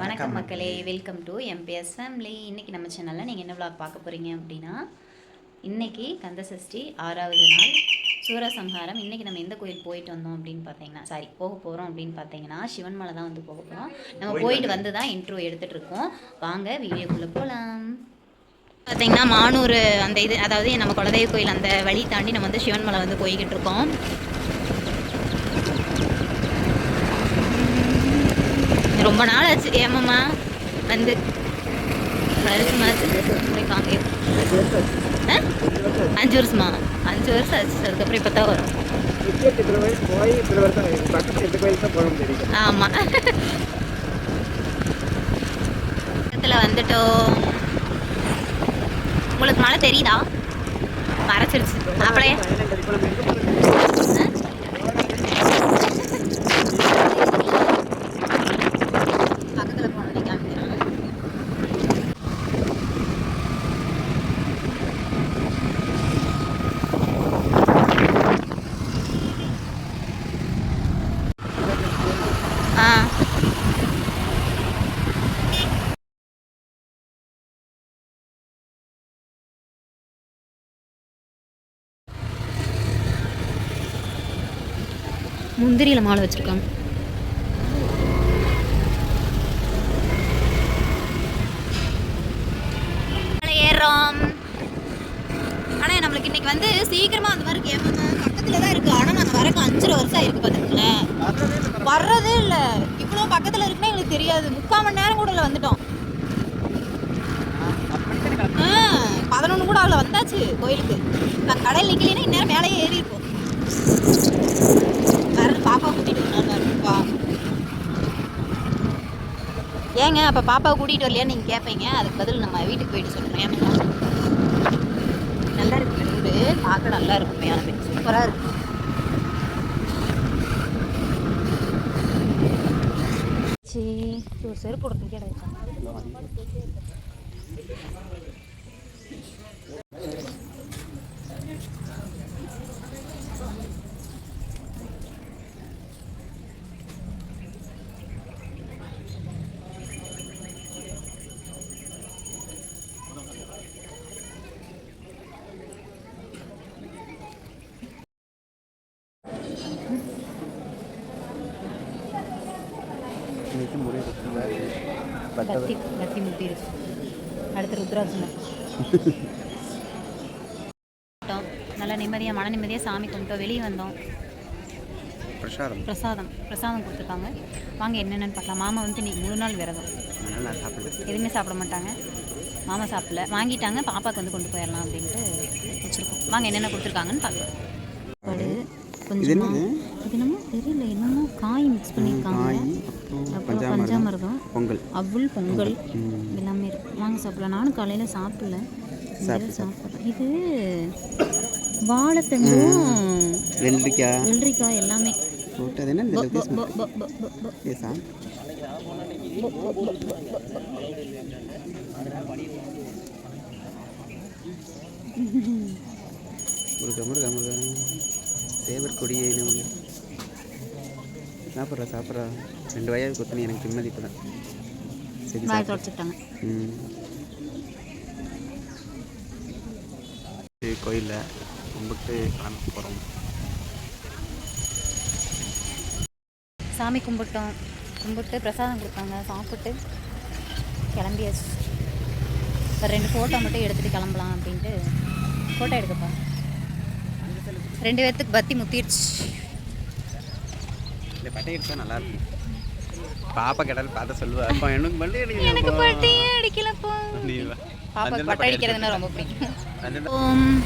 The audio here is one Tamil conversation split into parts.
வணக்கம் மக்களே வெல்கம் டு எம்பிஎஸ் ஃபேமிலி இன்னைக்கு நம்ம சேனலில் நீங்கள் என்ன vlog பார்க்க போகிறீங்க அப்படின்னா இன்னைக்கு கந்த சஷ்டி ஆறாவது நாள் சூரசம்ஹாரம். இன்னைக்கு நம்ம எந்த கோயில் போயிட்டு வந்தோம் அப்படின்னு பார்த்தீங்கன்னா சாரி போக போகிறோம் அப்படின்னு பார்த்தீங்கன்னா சிவன் மலை தான் வந்து போக போகிறோம் நம்ம போயிட்டு வந்து தான் இன்ட்ரோ எடுத்துகிட்டு இருக்கோம். வாங்க வீடியோக்குள்ளே போகலாம் பார்த்தீங்கன்னா மானூர் அந்த இது அதாவது நம்ம குலதெய்வ கோயில் அந்த வழி தாண்டி நம்ம வந்து சிவன் மலை வந்து போய்கிட்டு இருக்கோம். ரொம்ப நாள் ஆச்சு ஏமாம்மா வந்து. வருஷமா அஞ்சு வருஷமா? அஞ்சு வருஷம் ஆச்சு. அதுக்கப்புறம் இப்போ தான் வரும். இத்தனை ஆமாம் இடத்துல வந்துட்டோம். உங்களுக்கு மழை தெரியுதா? மறைச்சிருச்சு அப்படியே முந்திரியில் மாலை வச்சுருக்காங்க. ஏறுறோம். ஆனால் நம்மளுக்கு இன்னைக்கு வந்து சீக்கிரமாக அந்த மாதிரி கேம் பக்கத்தில் தான் இருக்குது ஆனால் நாங்கள் வரக்கு அஞ்சரை வருஷம் ஆயிருக்கு பார்த்துங்களேன் வர்றதே இல்லை. இவ்வளோ பக்கத்தில் இருக்குன்னா எங்களுக்கு தெரியாது. முக்கால் மணி நேரம் கூட இல்லை வந்துட்டோம். பதினொன்று கூட அவ்வளோ வந்தாச்சு கோயிலுக்கு. நான் கடையில் நிற்கலைன்னா இந்நேரம் மேலேயே ஏறி இருப்போம் பாப்பா கூட்டிகிட்டு வரலாம்ப்பா ஏங்க அப்போ பாப்பாவை கூட்டிகிட்டு வரலையான்னு நீங்கள் கேட்பீங்க அதுக்கு பதில் நம்ம வீட்டுக்கு போயிட்டு சொல்கிறேன் நல்லா இருக்கு வீடு பார்க்க நல்லா இருக்கும் மேலே சூப்பராக இருக்கு. சரி ஒரு செருப்பு கொடுத்து கிடையாது இன்னைக்கு முடிவு கத்தி கத்தி முட்டிருச்சு அடுத்து ருத்ராட்சம் நல்லா நிம்மதியாக மன நிம்மதியாக சாமி கும்பிட்டோம். வெளியே வந்தோம். பிரசாதம். பிரசாதம். பிரசாதம் கொடுத்துருக்காங்க. வாங்க என்னென்னு பார்க்கலாம். மாமா வந்து இன்னைக்கு முழு நாள் விரதம். எதுவுமே சாப்பிட மாட்டாங்க. மாமா சாப்பிடல. வாங்கிட்டாங்க. பாப்பாக்கு வந்து கொண்டு போயிடலாம் அப்படின்ட்டு வச்சுருக்கோம். வாங்க என்னென்ன கொடுத்துருக்காங்கன்னு பார்க்கலாம். கொஞ்சமா இது என்னமோ தெரியல. என்னமோ காய் மிக்ஸ் பண்ணியிருக்காங்க. காய் அப்புறம் பஞ்சாமிரதம் பொங்கல். அவுள் பொங்கல். எல்லாமே இருக்கு. வாங்க சாப்பிடலாம். நானும் காலையில் சாப்பிடல. சாப்பிட்றேன் இது வாழைத்தண்டும் வெள்ளரிக்காய். வெள்ளரிக்காய் எல்லாமே. போட்டு அது என்ன முருகா முருகா முருகா. கொடியே சாப்பிட்றா சாப்பிட்றா. ரெண்டு வயது கொத்தனி எனக்கு நிம்மதி இப்போ தான். சரி வாய். தொடச்சிட்டாங்க ம். கோயிலில் கும்பிட்டு கிளம்ப போகிறோம் சாமி கும்பிட்டோம். கும்பிட்டு பிரசாதம் கொடுத்தாங்க. சாப்பிட்டு கிளம்பியாச்சு. ஒரு ரெண்டு ஃபோட்டோ மட்டும் எடுத்துகிட்டு கிளம்பலாம் அப்படின்ட்டு ஃபோட்டோ எடுக்கப்பா ரெண்டு பேர்த்துக்கு பத்தி முத்திருச்சு. இந்த பட்டை எடுத்தா நல்லா இருக்கும். பாப்பா கேட்டாலும் பார்த்தா சொல்லுவா. அப்போ எனக்கு மல்லி எனக்கு பட்டியே அடிக்கலப்பா பாப்பாக்கு பட்டை அடிக்கிறதுனா ரொம்ப பிடிக்கும்.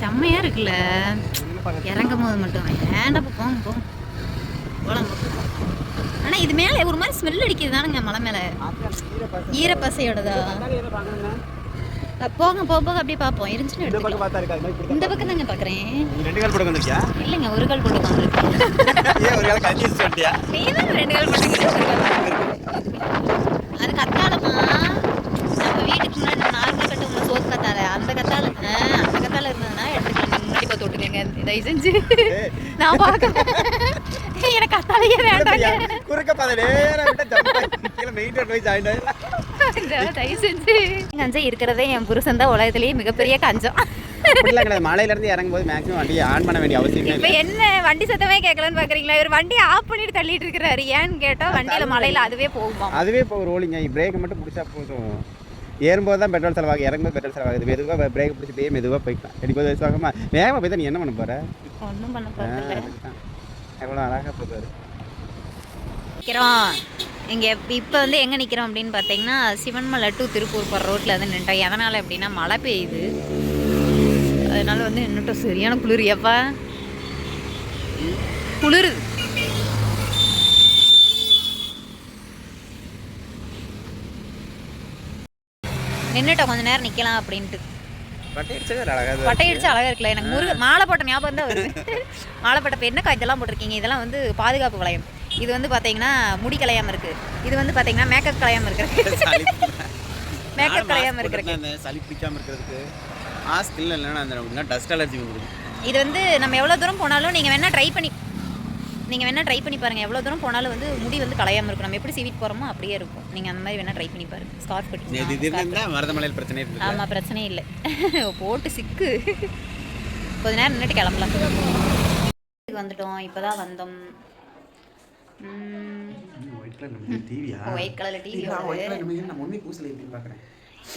செம்மையா இருக்குல்ல. இறங்கும் போது மட்டும் வேண்டாம் போங்க போங்க போலாம் ஆனால் இது மேலே ஒரு மாதிரி ஸ்மெல் அடிக்குது தானுங்க மலை மேலே. ஈரப்பசையோடதா? போங்க போக போக அப்படியே பார்ப்போம். இருந்துச்சுன்னு இந்த பக்கம் பார்த்தா இருக்கா இந்த பக்கம் தாங்க பார்க்குறேன். ரெண்டு கால் போட வந்திருக்கியா? இல்லைங்க ஒரு கால் போட்டு உட்காந்துருக்கேன் ஏன் ஒரு கால் கழிச்சு சொல்லிட்டியா? நீ தான் ரெண்டு கால் கால் அது கத்தாலமா நம்ம வீட்டுக்கு முன்னாடி நார்மல் கட்டு சோத்து கத்தால அந்த கத்தால அந்த கத்தால இருந்ததுன்னா எடுத்துக்கலாம் முன்னாடி பார்த்து பார்க்காதீங்க தயவு செஞ்சு. நான் பார்க்க எனக்கு அத்தாலேயே வேண்டாங்க. குறுக்க பாதை நேரா விட்டு ஜம்ப் மெயின் ரோட் போய் ஜாயின் ஆயிடலாம் தயவு செஞ்சு. கஞ்சம் இருக்கிறதே என் புருஷன் தான் உலகத்திலேயே மிகப்பெரிய கஞ்சம். அப்படிலாம் கிடையாது. மலையில இருந்து இறங்கும் போது மேக்ஸிமம் வண்டியை ஆன் பண்ண வேண்டிய அவசியமே இப்போ இல்லை. என்ன வண்டி சத்தமே கேட்கலன்னு பாக்குறீங்களா? இவர் வண்டியை ஆஃப் பண்ணிட்டு தள்ளிட்டு இருக்கிறாரு. ஏன்னு கேட்டா வண்டியில மலையில அதுவே போகுமா அதுவே இப்போ ரோலிங்க பிரேக்கை மட்டும் பிடிச்சா போதும். ஏறும்போது தான் பெட்ரோல் செலவாகும். இறங்கும்போது பெட்ரோல் செலவாகுது. மெதுவாக பிரேக் பிடிச்சி போய் மெதுவாக போய்க்கலாம் எடுப்பது வயசாகமா வேகமாக போய் தான் நீ என்ன பண்ண போற? ஒன்றும் பண்ண அதுக்குதான். எவ்வளோ அழகாக நிற்கிறோம் இங்கே இப்போ வந்து எங்கே நிற்கிறோம் அப்படின்னு பார்த்தீங்கன்னா சிவன்மலை டு திருப்பூர் போகிற ரோட்டில் வந்து நின்ட்டோம் எதனால் அப்படின்னா மழை பெய்யுது. அதனால வந்து நின்றுட்டோம் சரியான குளிரியாப்பா குளிருது நின்றுட்டோம் கொஞ்ச நேரம் நிற்கலாம் அப்படின்ட்டு. பட்டை அடிச்சது அழகாக பட்டை அடிச்சு அழகா இருக்குல்ல? எனக்கு முருக மாலை போட்ட ஞாபகம் தான் வருது. மாலை போட்ட என்ன இதெல்லாம் போட்டிருக்கீங்க? இதெல்லாம் வந்து பாதுகாப்பு வளையம். இது வந்து பாத்தீங்கன்னா முடி கலையாம இருக்கு. இது வந்து பாத்தீங்கன்னா மேக்கப் கலையாம இருக்கு. மேக்கப் கலையாம இருக்கு. அந்த சளி பிடிக்காம இருக்கிறதுக்கு? மாஸ்க் இல்லை இல்லைன்னா அந்த டஸ்ட் அலர்ஜி வந்துடும் இது வந்து நம்ம எவ்வளவு தூரம் போனாலும் நீங்க வேணா ட்ரை பண்ணி நீங்க வேணா ட்ரை பண்ணி பாருங்க. எவ்வளவு தூரம் போனாலும் வந்து முடி வந்து கலையாம இருக்கும். நம்ம எப்படி சீவிட்டு போறோமோ அப்படியே இருக்கும். நீங்க அந்த மாதிரி வேணா ட்ரை பண்ணி பாருங்க. ஸ்கார்ஃப் இது கட்டி இது இருந்தால் மருதமலையில் பிரச்சனை இருக்குது ஆமா பிரச்சனையே இல்லை. போட்டு சிக்கு. கொஞ்ச நேரம் நின்றுட்டு கிளம்பலாம். வந்துட்டோம். இப்பதான் வந்தோம். ஒயிட் கலர் டிவியா ஒயிட் டிவி கலர் நம்ம பார்க்குறேன்.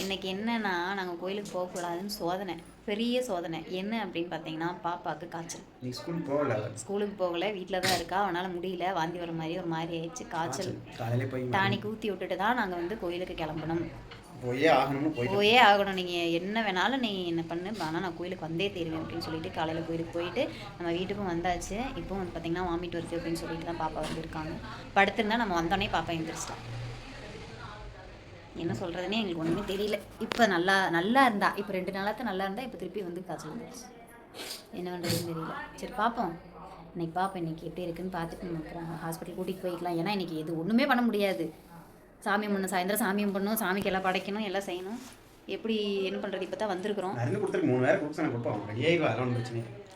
இன்னைக்கு என்னன்னா நாங்கள் கோயிலுக்கு போகக்கூடாதுன்னு சோதனை. பெரிய சோதனை. என்ன அப்படின்னு பார்த்தீங்கன்னா பாப்பாவுக்கு காய்ச்சல். நீ ஸ்கூல் போகல? ஸ்கூலுக்கு போகல. வீட்டில் தான் இருக்கா. அவனால் முடியல. வாந்தி வர மாதிரி ஒரு மாதிரி ஆயிடுச்சு காய்ச்சல். டானிக் ஊற்றி விட்டுட்டு தான் நாங்கள் வந்து கோயிலுக்கு கிளம்பணும். போயே ஆகணும்னு போய் ஆகணும். நீங்கள் என்ன வேணாலும் நீ என்ன பண்ணு. ஆனால் நான் கோயிலுக்கு வந்தே தருவேன் அப்படின்னு சொல்லிட்டு காலையில் கோயிலுக்கு போயிட்டு நம்ம வீட்டுக்கும் வந்தாச்சு. இப்போ வந்து பார்த்தீங்கன்னா வாமிட் வருது அப்படின்னு சொல்லிட்டு தான் பாப்பா வந்து இருக்காங்க. படுத்திருந்தா நம்ம வந்தோடனே பாப்பா எழுந்திரிச்சிட்டோம் என்ன சொல்கிறதுனே எங்களுக்கு ஒன்றுமே தெரியல. இப்போ நல்லா நல்லா இருந்தா. இப்போ ரெண்டு நாளாக நல்லா இருந்தா இப்போ திருப்பி வந்து காய்ச்சல் வந்துருச்சு. என்ன பண்ணுறதுன்னு தெரியல. சரி பார்ப்போம் இன்னைக்கு பார்ப்போம் இன்னைக்கு எப்படி இருக்குன்னு பார்த்துட்டு நம்ம ஹாஸ்பிட்டல் கூட்டிகிட்டு போய்க்கலாம். ஏன்னா இன்னைக்கு எது ஒன்றுமே பண்ண முடியாது. சாமி பண்ணணும் சாயந்தரம் சாமியம் பண்ணணும் சாமிக்கு எல்லாம் படைக்கணும் எல்லாம் செய்யணும். எப்படி என்ன பண்ணுறது இப்போ தான் வந்திருக்கிறோம் மருந்து கொடுத்துருக்கு மூணு வேறு.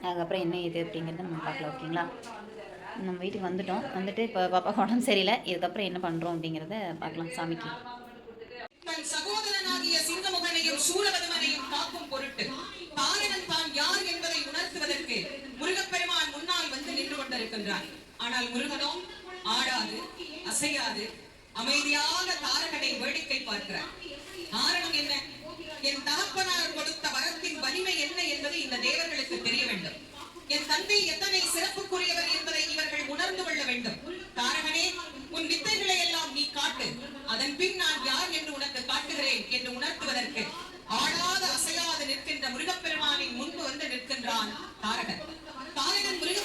அதுக்கப்புறம் என்ன இது அப்படிங்கிறத நம்ம பார்க்கலாம் ஓகேங்களா? நம்ம வீட்டுக்கு வந்துட்டோம். வந்துட்டு இப்போ பாப்பா உடம்பு சரியில்லை. இதுக்கப்புறம் என்ன பண்ணுறோம் அப்படிங்கிறத பார்க்கலாம் சாமிக்கு. தன் சகோதரனாகிய சிங்கமுகனையும் சூரபதுமனையும் காக்கும் பொருட்டு தாரணன் தான் யார் என்பதை உணர்த்துவதற்கு முருகப்பெருமான் முன்னால் வந்து நின்று கொண்டிருக்கின்றான் ஆனால் முருகனோ ஆடாது அசையாது அமைதியாக தாரகனை வேடிக்கை பார்க்கிறார். காரணம் என்ன? என் தகப்பனார் கொடுத்த வரத்தின் வலிமை என்ன என்பது இந்த தேவர்களுக்கு தெரிய வேண்டும். என் தந்தை எத்தனை சிறப்புக்குரியவர் என்பதை இவர்கள் உணர்ந்து கொள்ள வேண்டும். தாரகனே உன் வித்தைகளை எல்லாம் நீ காட்டு. அதன் பின் நான் யார் என்று உனக்கு காட்டுகிறேன் என்று உணர்த்துவதற்கு ஆடாத அசையாது நிற்கின்ற முருகப்பெருமானின் முன்பு வந்து நிற்கின்றான் தாரகன். தாரகன் முருக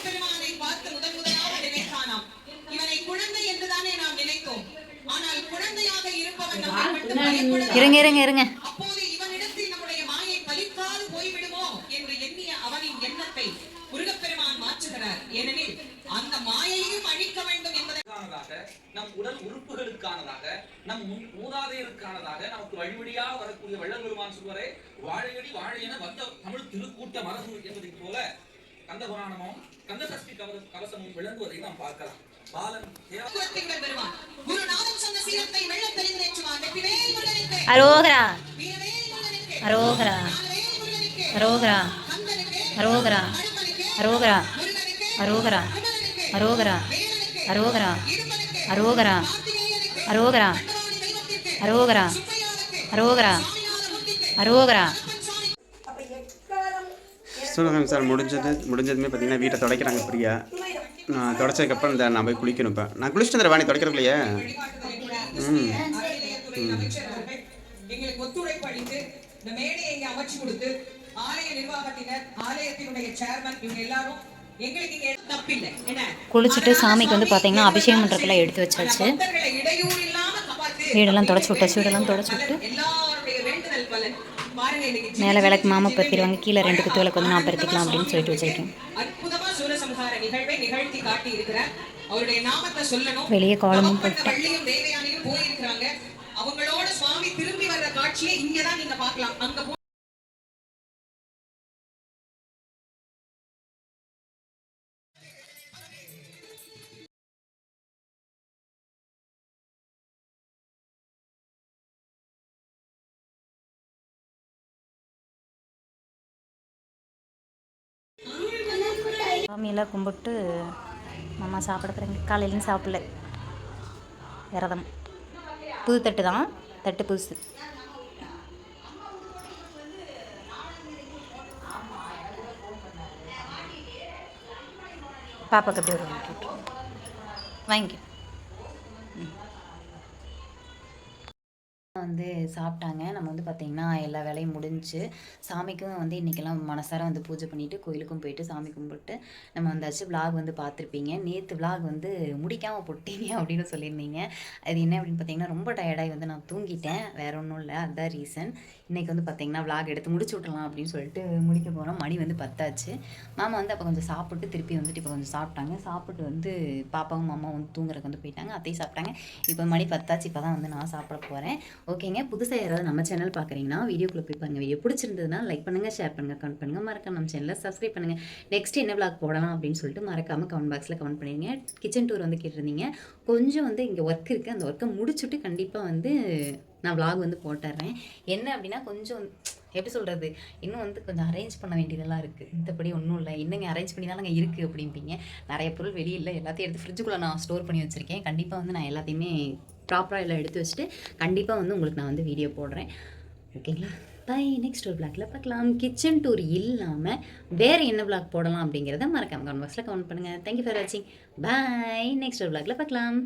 வேண்டும் என்பதை க்கானதாக நம் உடல் உறுப்புகளுக்கானதாக நம் முன்- மூதாதையருக்கானதாக நமக்கு வழிவழியாக வரக்கூடிய வள்ளல் பெருமான் சொல்வரே வாழையடி வாழையென வந்த தமிழ் திருக்கூட்ட மரபு என்பதைப் போல கந்த புராணமும் கந்த சஷ்டி கவச கவசமும் விளங்குவதை நாம் பார்க்கலாம். அரோகரா. அரோகரா. அரோகரா. அரோகரா. அரோகரா. அரோகரா. அரோகரா. அரோகரா. அரோகரா. அரோகரா. அரோகரா. அரோகரா. அரோகரா. சொல்லுங்கள் சார் முடிஞ்சது முடிஞ்சதுமே பார்த்தீங்கன்னா வீட்டை துடைக்கிறாங்க பிரியா. நான் துடைச்சதுக்கப்புறம் இந்த நான் போய் குளிக்கணும் இப்போ. நான் குளிச்சுட்டு வந்துடுறேன் வாணி துடைக்கிறதுலையே ம். அறநிலையத்துறை அமைச்சர் அவர்கள் எங்களுக்கு ஒத்துழைப்பு அளித்து இந்த மேடையை இங்க அமைச்சு கொடுத்து ஆலய நிர்வாகத்தினர் ஆலயத்தினுடைய சேர்மன் இவங்க எல்லாரும் எங்களுக்கு இங்க தப்பில்லை. என்ன? குளிச்சுட்டு சாமிக்கு வந்து பார்த்தீங்கன்னா அபிஷேகம் பண்ணுறதுக்குலாம் எடுத்து வச்சாச்சு. வீடெல்லாம் தொடச்சி விட்டாச்சு வீடெல்லாம் தொடச்சி விட்டு. மேலே விளக்கு மாமா பற்றிடுவாங்க கீழே ரெண்டு குத்து விளக்கு வந்து நான் பருத்திக்கலாம் அப்படின்னு சொல்லிட்டு வச்சிருக்கேன். அற்புதமா சூரசம்ஹார நிகழ்வை நிகழ்த்தி காட்டி இருக்கிறார் அவருடைய நாமத்தை சொல்லணும். வெளியே கோலமும் போயிருக்கிறாங்க. அவங்களோட சுவாமி திரும்பி வர்ற காட்சியை இங்கதான் நீங்க பார்க்கலாம். அங்க சாமியெல்லாம் கும்பிட்டு மாமா சாப்பிட போகிறேங்க காலையிலேயும் சாப்பிடல. விரதம். புது தட்டு தான். தட்டு புதுசு. பாப்பாக்கு எப்படி வரும் வாங்கிக்க. சாப்பிட்டாங்க. நம்ம வந்து பார்த்திங்கன்னா எல்லா வேலையும் முடிஞ்சு சாமிக்கும் வந்து இன்றைக்கெல்லாம் மனசார வந்து பூஜை பண்ணிவிட்டு கோயிலுக்கும் போயிட்டு சாமி கும்பிட்டு நம்ம வந்தாச்சு. விலாக் வந்து பார்த்துருப்பீங்க நேற்று விலாக் வந்து முடிக்காமல் போட்டீங்க அப்படின்னு சொல்லியிருந்தீங்க. அது என்ன அப்படின்னு பார்த்தீங்கன்னா ரொம்ப டயர்டாகி வந்து நான் தூங்கிட்டேன். வேற ஒன்றும் இல்லை. அதுதான் ரீசன் இன்றைக்கி வந்து பார்த்திங்கன்னா விலாக் எடுத்து முடிச்சு விட்றலாம் அப்படின்னு சொல்லிட்டு முடிக்க போகிறோம் மணி வந்து பத்தாச்சு. மாமா வந்து அப்போ கொஞ்சம் சாப்பிட்டு திருப்பி வந்துட்டு இப்போ கொஞ்சம் சாப்பிட்டாங்க. சாப்பிட்டு வந்து பாப்பாவும் மாமாவும் வந்து தூங்குறதுக்கு வந்து போயிட்டாங்க. அத்தையும் சாப்பிட்டாங்க. இப்போ மணி பத்தாச்சு. இப்போ தான் வந்து நான் சாப்பிட போகிறேன் ஓகேங்க. புதுசாக யாராவது நம்ம சேனல் பார்க்குறீங்கன்னா வீடியோக்குள்ளே போய் பாருங்கள் வீடியோ பிடிச்சிருந்ததுன்னா லைக் பண்ணுங்கள் ஷேர் பண்ணுங்கள் கமெண்ட் பண்ணுங்கள் மறக்காம நம்ம சேனலில் சப்ஸ்கிரைப் பண்ணுங்கள் நெக்ஸ்ட் என்ன விளாக் போடலாம் அப்படின்னு சொல்லிட்டு மறக்காமல் கமெண்ட் பாக்ஸில் கமெண்ட் பண்ணிடுங்க. கிச்சன் டூர் வந்து கேட்டிருந்தீங்க. கொஞ்சம் வந்து இங்கே ஒர்க் இருக்குது அந்த ஒர்க்கை முடிச்சுட்டு கண்டிப்பாக வந்து நான் விளாக் வந்து போட்டுடுறேன் என்ன அப்படின்னா கொஞ்சம் எப்படி சொல்கிறது இன்னும் வந்து கொஞ்சம் அரேஞ்ச் பண்ண வேண்டியதெல்லாம் இருக்குது இந்தபடி ஒன்றும் இல்லை. என்னங்க அரேஞ்ச் பண்ணி தானங்க இருக்குது அப்படிம்பீங்க. நிறைய பொருள் வெளியில் எல்லாத்தையும் எடுத்து ஃப்ரிட்ஜுக்குள்ளே நான் ஸ்டோர் பண்ணி வச்சுருக்கேன். கண்டிப்பாக வந்து நான் எல்லாத்தையுமே ப்ராப்பராக எல்லாம் எடுத்து வச்சுட்டு கண்டிப்பாக வந்து உங்களுக்கு நான் வந்து வீடியோ போடுறேன். ஓகேங்களா? பை நெக்ஸ்ட் ஒரு பிளாக்ல பார்க்கலாம். கிச்சன் டூர் இல்லாமல் வேறு என்ன பிளாக் போடலாம் அப்படிங்கிறத மறக்காம கமெண்ட் பாக்ஸில் கமெண்ட் பண்ணுங்கள் தேங்க்யூ ஃபார் வாட்சிங் பை நெக்ஸ்ட் ஒரு பிளாக்ல பார்க்கலாம்.